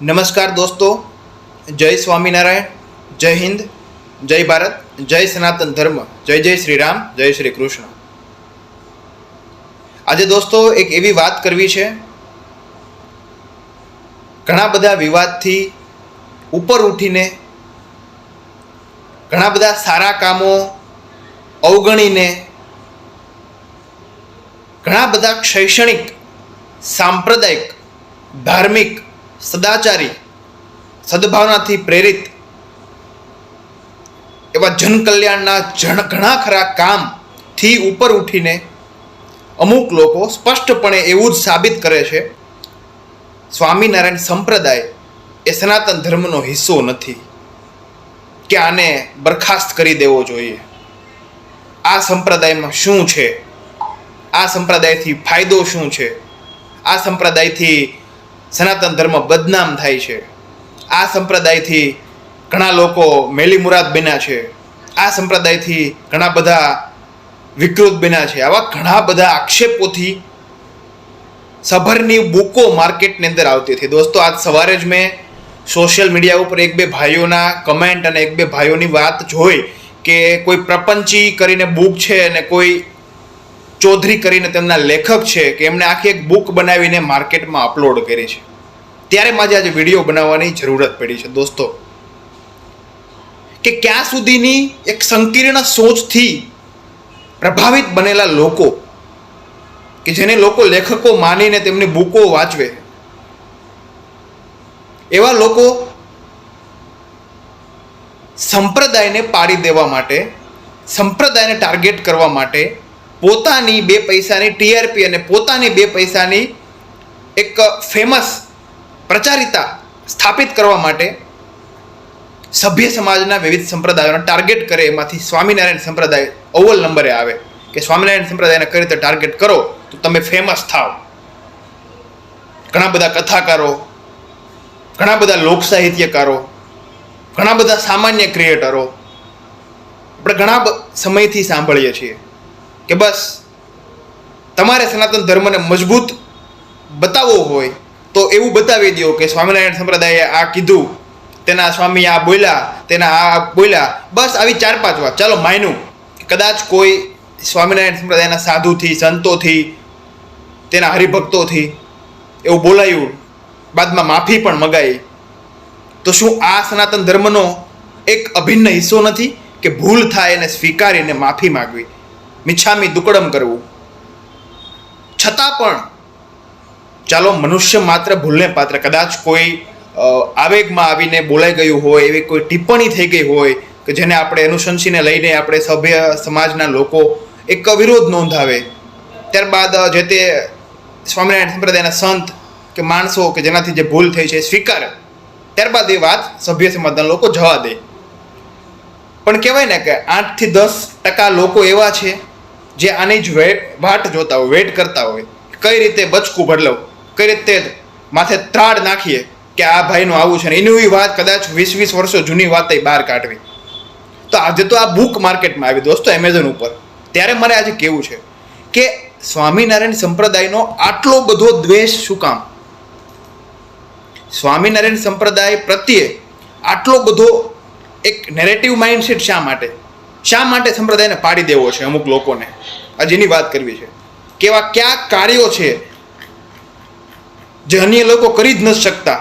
નમસ્કાર દોસ્તો, જય સ્વામિનારાયણ, જય હિન્દ, જય ભારત, જય સનાતન ધર્મ, જય જય શ્રી રામ જય શ્રી કૃષ્ણ. આજે દોસ્તો એક એવી વાત કરવી છે, ઘણા બધા વિવાદથી ઉપર ઉઠીને, ઘણા બધા સારા કામો અવગણીને, ઘણા બધા શૈક્ષણિક, સાંપ્રદાયિક, ધાર્મિક સદાચારી, સદભાવનાથી પ્રેરિત એવા જનકલ્યાણના જણ, ઘણા ખરા કામથી ઉપર ઉઠીને અમુક લોકો સ્પષ્ટપણે એવું જ સાબિત કરે છે, સ્વામિનારાયણ સંપ્રદાય એ સનાતન ધર્મનો હિસ્સો નથી. કે આને બરખાસ્ત કરી દેવો જોઈએ. આ સંપ્રદાયમાં શું છે? આ સંપ્રદાયથી ફાયદો શું છે? આ સંપ્રદાયથી સનાતન ધર્મ બદનામ થાય છે. આ સંપ્રદાયથી ઘણા લોકો મેલી મુરાદ બન્યા છે. આ સંપ્રદાયથી ઘણા બધા વિકૃત બન્યા છે. આવા ઘણા બધા આક્ષેપોથી સભરની બુકો માર્કેટની અંદર આવતી હતી. દોસ્તો, આજ સવારે જ મેં સોશિયલ મીડિયા ઉપર એક બે ભાઈઓના કમેન્ટ અને એક બે ભાઈઓની વાત જોઈ કે કોઈ પ્રપંચી કરીને બુક છે અને કોઈ ચૌધરી કરીને તેમના લેખક છે કે એમણે આખી એક બુક બનાવીને માર્કેટમાં અપલોડ કરી છે. ત્યારે મારે આજે વીડિયો બનાવવાની જરૂરત પડી છે. દોસ્તો, કે ક્યાં સુધીની એક સંકીર્ણ સોચથી પ્રભાવિત બનેલા લોકો, કે જેને લોકો લેખકો માનીને તેમની બુકો વાંચવે, એવા લોકો સંપ્રદાયને પાડી દેવા માટે, સંપ્રદાયને ટાર્ગેટ કરવા માટે પોતાની બે પૈસાની ટીઆરપી અને પોતાની બે પૈસાની એક ફેમસ પ્રચારિતા સ્થાપિત કરવા માટે સભ્ય સમાજના વિવિધ સંપ્રદાયોને ટાર્ગેટ કરે. એમાંથી સ્વામિનારાયણ સંપ્રદાય અવ્વલ નંબરે આવે કે સ્વામિનારાયણ સંપ્રદાયને કઈ રીતે ટાર્ગેટ કરો તો તમે ફેમસ થાવ. ઘણા બધા કથાકારો, ઘણા બધા લોક સાહિત્યકારો, ઘણા બધા સામાન્ય ક્રિએટરો. આપણે ઘણા સમયથી સાંભળીએ છીએ. કે બસ તમારે સનાતન ધર્મને મજબૂત બતાવવો હોય તો એવું બતાવી દો કે સ્વામિનારાયણ સંપ્રદાયે આ કીધું, તેના સ્વામી આ બોલ્યા, તેના આ બોલ્યા. બસ આવી ચાર પાંચ વાત. ચાલો માયનું. કદાચ કોઈ સ્વામિનારાયણ સંપ્રદાયના સાધુથી, સંતોથી, તેના હરિભક્તોથી એવું બોલાયું, બાદમાં માફી પણ મગાઈ. તો શું આ સનાતન ધર્મનો એક અભિન્ન હિસ્સો નથી કે ભૂલ થાય એને સ્વીકારીને માફી માગવી? મિચ્છામી દુકડમ કરવું. છતાં પણ, ચાલો મનુષ્ય માત્ર ભૂલને પાત્ર, કદાચ કોઈ આવેગમાં આવીને બોલાઈ ગયું હોય, એવી કોઈ ટિપ્પણી થઈ ગઈ હોય, કે જેને આપણે અનુશંસીને લઈને આપણે સભ્ય, સમાજના લોકો એક વિરોધ નોંધાવે. ત્યારબાદ જે તે સ્વામિનારાયણ સંપ્રદાયના સંત કે માણસો કે જેનાથી જે ભૂલ થઈ છે, સ્વીકારે. ત્યારબાદ એ વાત સભ્ય સમાજના લોકો જવા દે. પણ કહેવાય ને કે આઠથી દસ ટકા લોકો એવા છે જે આની જ વાટ જોતા હોય, વેટ કરતા હોય, કઈ રીતે બચકું બદલવું? કઈ રીતે માથે ત્રાડ નાખીએ કે આ ભાઈનું આવું છે ને? એની વાત કદાચ વીસ વીસ વર્ષો જૂની વાત બહાર કાઢવી. તો આજે તો આ બુક માર્કેટમાં આવી દોસ્તો એમેઝોન ઉપર. ત્યારે મારે આજે કેવું છે કે સ્વામિનારાયણ સંપ્રદાયનો આટલો બધો દ્વેષ શું કામ? સ્વામિનારાયણ સંપ્રદાય પ્રત્યે આટલો બધો એક નેરેટિવ માઇન્ડસેટ શા માટે? શા માટે સંપ્રદાયને પાડી દેવો છે અમુક લોકોને? જેની વાત કરવી છે. કેવા કયા કાર્યો છે જે અન્ય લોકો કરી જ નથી શકતા,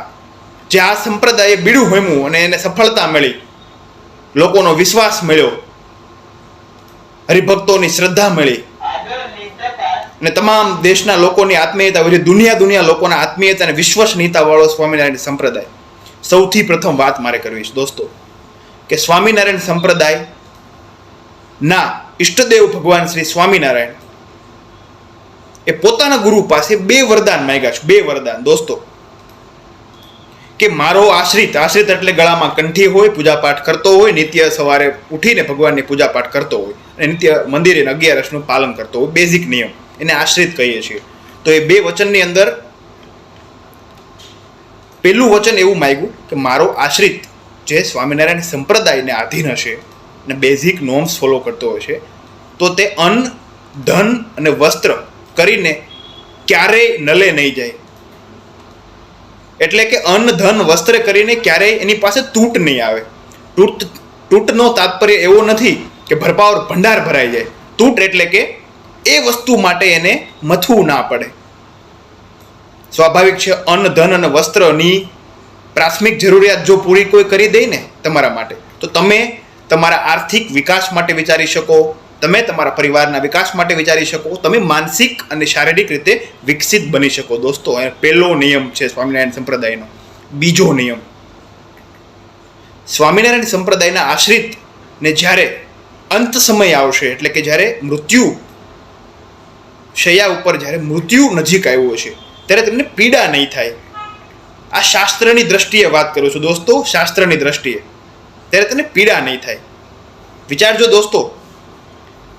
જે આ સંપ્રદાયે બીડું હોમ્યું અને એને સફળતા મળી. લોકોનો વિશ્વાસ મળ્યો. હરિભક્તોની શ્રદ્ધા મળી. અને તમામ દેશના લોકોની આત્મીયતા વધી દુનિયા દુનિયા લોકોના આત્મીયતા અને વિશ્વસનીયતાવાળો સ્વામિનારાયણ સંપ્રદાય. સૌથી પ્રથમ વાત મારે કરવી છે. દોસ્તો, કે સ્વામિનારાયણ સંપ્રદાય ના, ઈષ્ટદેવ ભગવાન શ્રી સ્વામિનારાયણ. એ પોતાના ગુરુ પાસે બે વરદાન માંગ્યા છે, બે વરદાન. દોસ્તો, કે મારો આશ્રિત આશ્રિત એટલે ગળામાં કંઠી હોય, પૂજાપાઠ કરતો હોય, નિત્ય સવારે ઉઠીને ભગવાનની પૂજાપાઠ કરતો હોય, અને નિત્ય મંદિરે અગિયારસનું પાલન કરતો હોય બેઝિક નિયમ, એને આશ્રિત કહીએ છીએ. તો એ બે વચનની અંદર પહેલું વચન એવું માગ્યું કે મારો આશ્રિત જે સ્વામિનારાયણ સંપ્રદાયને આધીન હશે અને બેઝિક નોર્મ્સ ફોલો કરતો હોય છે, તો તે અન્ન, ધન અને વસ્ત્ર કરીને ક્યારેય નલે નહીં જાય. એટલે કે અન્ન, ધન, વસ્ત્ર કરીને ક્યારેય એની પાસે તૂટ નહીં આવે. તૂટ, તૂટનો તાત્પર્ય એવો નથી કે ભરપાવર ભંડાર ભરાઈ જાય. તૂટ એટલે કે એ વસ્તુ માટે એને મથવું ના પડે. સ્વાભાવિક છે, અન્ન, ધન અને વસ્ત્રની પ્રાથમિક જરૂરિયાત જો પૂરી કોઈ કરી દે ને તમારા માટે, તો તમે તમારા આર્થિક વિકાસ માટે વિચારી શકો, તમે તમારા પરિવારના વિકાસ માટે વિચારી શકો, તમે માનસિક અને શારીરિક રીતે વિકસિત બની શકો. દોસ્તો એ પહેલો નિયમ છે સ્વામિનારાયણ સંપ્રદાયનો. બીજો નિયમ. સ્વામિનારાયણ સંપ્રદાયના આશ્રિત ને જ્યારે અંત સમય આવશે, એટલે કે જ્યારે મૃત્યુ શૈયા ઉપર જ્યારે મૃત્યુ નજીક આવ્યું હશે, ત્યારે તેમને પીડા નહીં થાય. આ શાસ્ત્રની દ્રષ્ટિએ વાત કરું છું દોસ્તો, શાસ્ત્રની દ્રષ્ટિએ. ત્યારે તને પીડા નહીં થાય. વિચારજો દોસ્તો,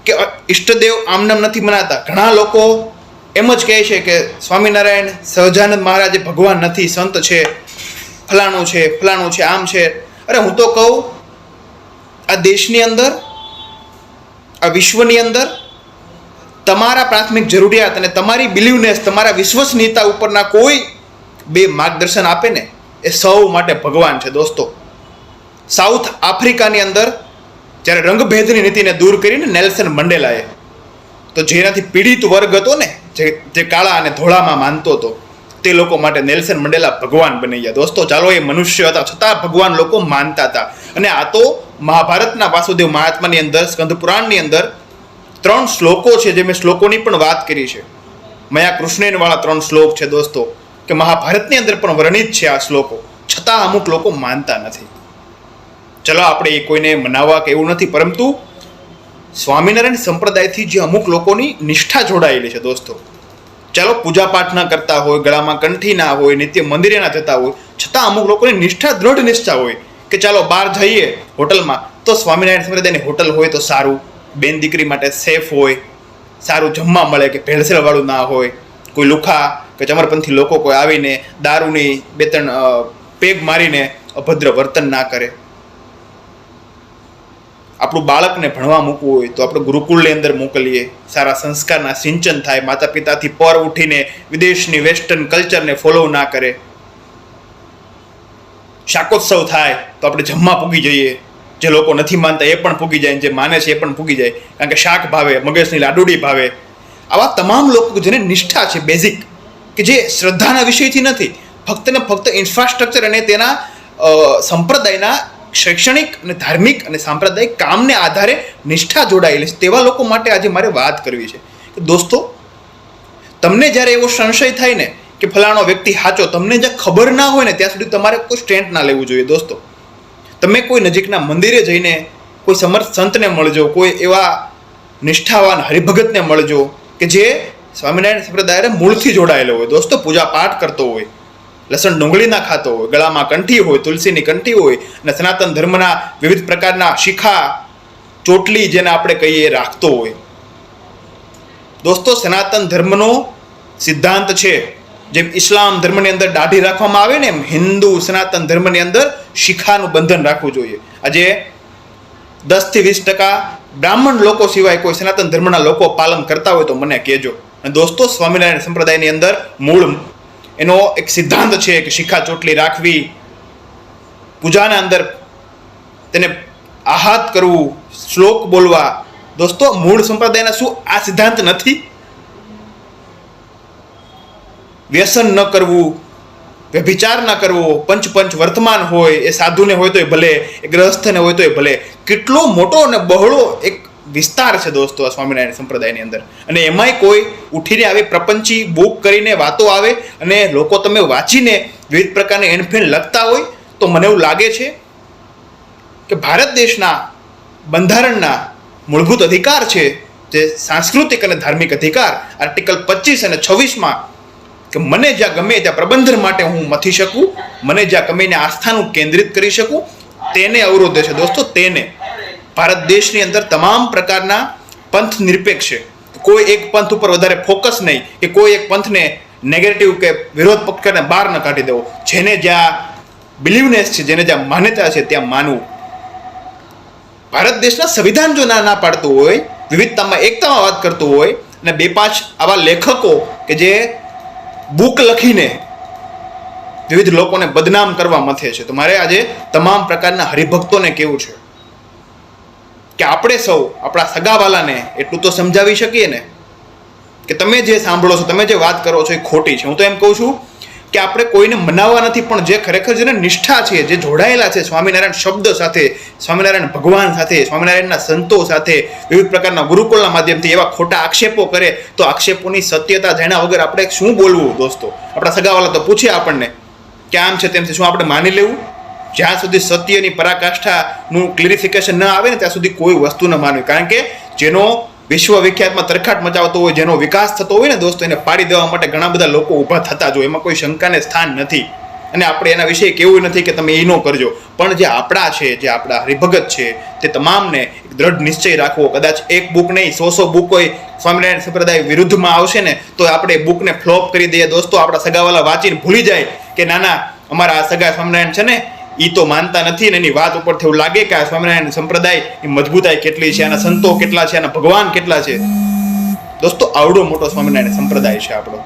કે ઈષ્ટદેવ આમનામ નથી મનાતા. ઘણા લોકો એમ જ કહે છે કે સ્વામિનારાયણ સહજાનંદ મહારાજ ભગવાન નથી, સંત છે, ફલાણું છે ફલાણું છે, આમ છે. અરે હું તો કહું, આ દેશની અંદર, આ વિશ્વની અંદર તમારા પ્રાથમિક જરૂરિયાત અને તમારી બિલીવનેસ તમારા વિશ્વસનીયતા ઉપરના કોઈ બે માર્ગદર્શન આપે ને, એ સૌ માટે ભગવાન છે દોસ્તો. સાઉથ આફ્રિકાની અંદર જ્યારે રંગભેદની નીતિને દૂર કરીને નેલ્સન મંડેલાએ તો જેનાથી પીડિત વર્ગ હતો ને, જે જે કાળા અને ધોળામાં માનતો હતો, તે લોકો માટે નેલ્સન મંડેલા ભગવાન બની ગયા. દોસ્તો, ચાલો એ મનુષ્ય હતા, છતાં ભગવાન લોકો માનતા હતા. અને આ તો મહાભારતના વાસુદેવ મહાત્માની અંદર, સ્કંદ પુરાણની અંદર ત્રણ શ્લોકો છે જે મેં શ્લોકોની પણ વાત કરી છે. મયા કૃષ્ણેનવાળા ત્રણ શ્લોક છે દોસ્તો, કે મહાભારતની અંદર પણ વર્ણિત છે આ શ્લોકો, છતાં અમુક લોકો માનતા નથી. ચલો, આપણે એ કોઈને મનાવવા કે એવું નથી, પરંતુ સ્વામિનારાયણ સંપ્રદાયથી જે અમુક લોકોની નિષ્ઠા જોડાયેલી છે દોસ્તો. ચાલો પૂજાપાઠ ના કરતા હોય, ગળામાં કંઠી ના હોય, નિત્ય મંદિરે ના જતા હોય, છતાં અમુક લોકોની નિષ્ઠા, દ્રઢ નિષ્ઠા હોય કે ચાલો, બહાર જઈએ હોટલમાં, તો સ્વામિનારાયણ સંપ્રદાયની હોટલ હોય તો સારું. બેન દીકરી માટે સેફ હોય, સારું જમવા મળે કે ભેળસેળવાળું ના હોય, કોઈ લુખા કે ચમરપંથી લોકો કોઈ આવીને દારૂની બે ત્રણ પેગ મારીને અભદ્ર વર્તન ના કરે. આપણું બાળકને ભણવા મૂકવું હોય તો આપણે ગુરુકુળની અંદર મોકલીએ. સારા સંસ્કારના સિંચન થાય. માતા પિતાથી પર ઉઠીને વિદેશની વેસ્ટર્ન કલ્ચરને ફોલો ના કરે. શાકોત્સવ થાય તો આપણે જમવા પૂગી જઈએ. જે લોકો નથી માનતા એ પણ પૂગી જાય જે માને છે એ પણ પૂગી જાય. કારણ કે શાક ભાવે, મગજની લાડુડી ભાવે. આવા તમામ લોકો જેને નિષ્ઠા છે બેઝિક કે જે શ્રદ્ધાના વિષયથી નથી, ફક્ત ને ફક્ત ઇન્ફ્રાસ્ટ્રક્ચર અને તેના સંપ્રદાયના શૈક્ષણિક અને ધાર્મિક અને સાંપ્રદાયિક કામને આધારે નિષ્ઠા જોડાયેલી છે. તેવા લોકો માટે આજે મારે વાત કરવી છે કે દોસ્તો, તમને જ્યારે એવો સંશય થાય ને કે ફલાણો વ્યક્તિ સાચો, તમને જ્યાં ખબર ના હોય ને ત્યાં સુધી તમારે કોઈ સ્ટેન્ડ ના લેવું જોઈએ. દોસ્તો, તમે કોઈ નજીકના મંદિરે જઈને કોઈ સમર્થ સંતને મળજો, કોઈ એવા નિષ્ઠાવાન હરિભગતને મળજો કે જે સ્વામિનારાયણ સંપ્રદાયને મૂળથી જોડાયેલો હોય. દોસ્તો પૂજા પાઠ કરતો હોય લસણ ડુંગળી ના ખાતો હોય, ગળામાં કંઠી હોય, તુલસીની કંઠી હોય અને સનાતન ધર્મના વિવિધ પ્રકારના શિખા, ચોટલી જેને આપણે કહીએ રાખતો હોય. દોસ્તો, સનાતન ધર્મનો સિદ્ધાંત છે, જેમ ઇસ્લામ ધર્મની અંદર દાઢી રાખવામાં આવે ને એમ હિન્દુ સનાતન ધર્મની અંદર શિખાનું બંધન રાખવું જોઈએ. આજે દસથી વીસ ટકા બ્રાહ્મણ લોકો સિવાય કોઈ સનાતન ધર્મના લોકો પાલન કરતા હોય તો મને કહેજો. અને દોસ્તો, સ્વામિનારાયણ સંપ્રદાયની અંદર મૂળ એનો એક સિદ્ધાંત છે કે શિખા ચોટલી રાખવી, પૂજાના અંદર તેને આહાત કરવું, શ્લોક બોલવા. દોસ્તો, મૂળ સંપ્રદાયના શું આ સિદ્ધાંત નથી? વ્યસન ન કરવું, વ્યભિચાર ન કરવો, પંચ પંચ વર્તમાન હોય એ સાધુને હોય તોય ભલે, એ ગ્રહસ્થને હોય તોય ભલે. કેટલો મોટો અને બહોળો એક વિસ્તાર છે દોસ્તો આ સ્વામિનારાયણ સંપ્રદાયની અંદર. અને એમાંય કોઈ ઉઠીને આવી પ્રપંચી બુક કરીને વાતો આવે અને લોકો તમે વાંચીને વિવિધ પ્રકારની એનફેન લખતા હોય તો મને એવું લાગે છે કે ભારત દેશના બંધારણના મૂળભૂત અધિકાર છે જે સાંસ્કૃતિક અને ધાર્મિક અધિકાર આર્ટિકલ પચીસ અને છવ્વીસમાં કે મને જ્યાં ગમે ત્યાં પ્રબંધન માટે હું મથી શકું, મને જ્યાં ગમે આસ્થાનું કેન્દ્રિત કરી શકું, તેને અવરોધે છે દોસ્તો, તેને. ભારત દેશની અંદર તમામ પ્રકારના પંથ નિરપેક્ષ છે. કોઈ એક પંથ ઉપર વધારે ફોકસ નહીં કે કોઈ એક પંથને નેગેટિવ કે વિરોધ પક્ષને બહાર ન કાઢી દેવો. જેને જ્યાં બિલીવનેસ છે, જેને જ્યાં માન્યતા છે, ત્યાં માનવું. ભારત દેશના સંવિધાન જો ના ના પાડતું હોય, વિવિધતામાં, એકતામાં વાત કરતું હોય, અને બે પાંચ આવા લેખકો કે જે બુક લખીને વિવિધ લોકોને બદનામ કરવા મથે છે. તો મારે આજે તમામ પ્રકારના હરિભક્તોને કેવું છે. કે આપણે સૌ આપણા સગાવાલાને એટલું તો સમજાવી શકીએ ને? કે તમે જે સાંભળો છો, તમે જે વાત કરો છો એ ખોટી છે. હું તો એમ કહું છું કે આપણે કોઈને મનાવવા નથી, પણ જે ખરેખર જેને નિષ્ઠા છે, જે જોડાયેલા છે સ્વામિનારાયણ શબ્દ સાથે, સ્વામિનારાયણ ભગવાન સાથે, સ્વામિનારાયણના સંતો સાથે, વિવિધ પ્રકારના ગુરુકુળના માધ્યમથી એવા ખોટા આક્ષેપો કરે, તો આક્ષેપોની સત્યતા જાણ્યા વગર આપણે શું બોલવું, દોસ્તો? આપણા સગાવાલા તો પૂછે આપણને કે આમ છે, તેમ છે, શું આપણે માની લેવું? જ્યાં સુધી સત્યની પરાકાષ્ઠાનું ક્લિરિફિકેશન ન આવે ને ત્યાં સુધી કોઈ વસ્તુ ન માનવી. કારણ કે જેનો વિશ્વ વિખ્યાતમાં તરખાટ મચાવતો હોય, જેનો વિકાસ થતો હોય ને દોસ્તો, એને પાડી દેવા માટે ઘણા બધા લોકો ઊભા થતા જ એમાં કોઈ શંકાને સ્થાન નથી. અને આપણે એના વિશે કેવું નથી કે તમે એ ન કરજો. પણ જે આપણા છે, જે આપણા હરિભગત છે, તે તમામને દ્રઢ નિશ્ચય રાખવો. કદાચ એક બુક નહીં સો સો બુક હોય સ્વામિનારાયણ સંપ્રદાય વિરુદ્ધમાં આવશે ને, તો આપણે બુકને ફ્લોપ કરી દઈએ. દોસ્તો, આપણા સગાવાલા વાંચીને ભૂલી જાય કે, ના ના, અમારા આ સગા સ્વામિનારાયણ છે ને એ તો માનતા નથી ને એની વાત ઉપરથી એવું લાગે કે આ સ્વામિનારાયણ સંપ્રદાયની મજબૂતાઈ કેટલી છે, આના સંતો કેટલા છે, આના ભગવાન કેટલા છે? દોસ્તો, આવડો મોટો સ્વામિનારાયણ સંપ્રદાય છે આપણો.